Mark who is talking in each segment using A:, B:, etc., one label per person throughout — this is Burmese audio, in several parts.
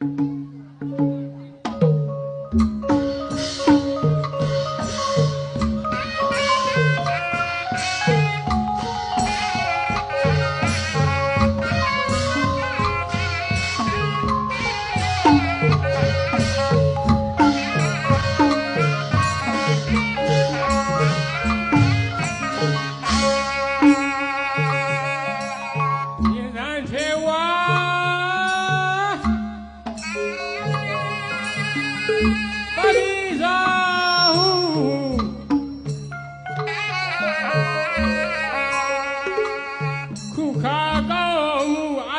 A: ရ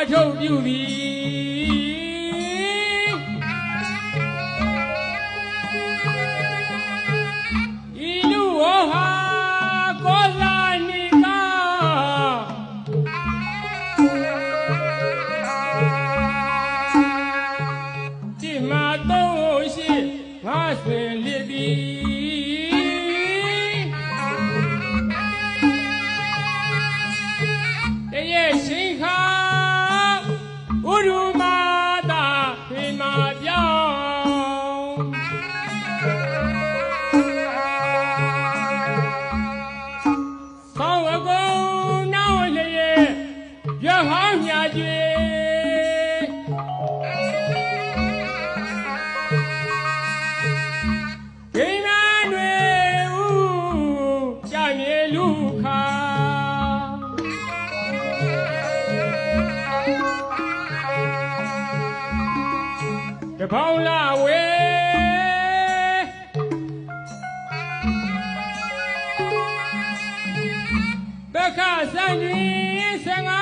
A: အထုတ်ပြုသည်ဤလူဝဟာကောလာနိကာဒီမှာသုံးရှိငါဆွင်လ ရဟောင်းညာကျွေဂိမ်းနာတွေဥကြမြေလူခါတပေါင်းလာဝဲဘက္ခစံကြီးဆငါ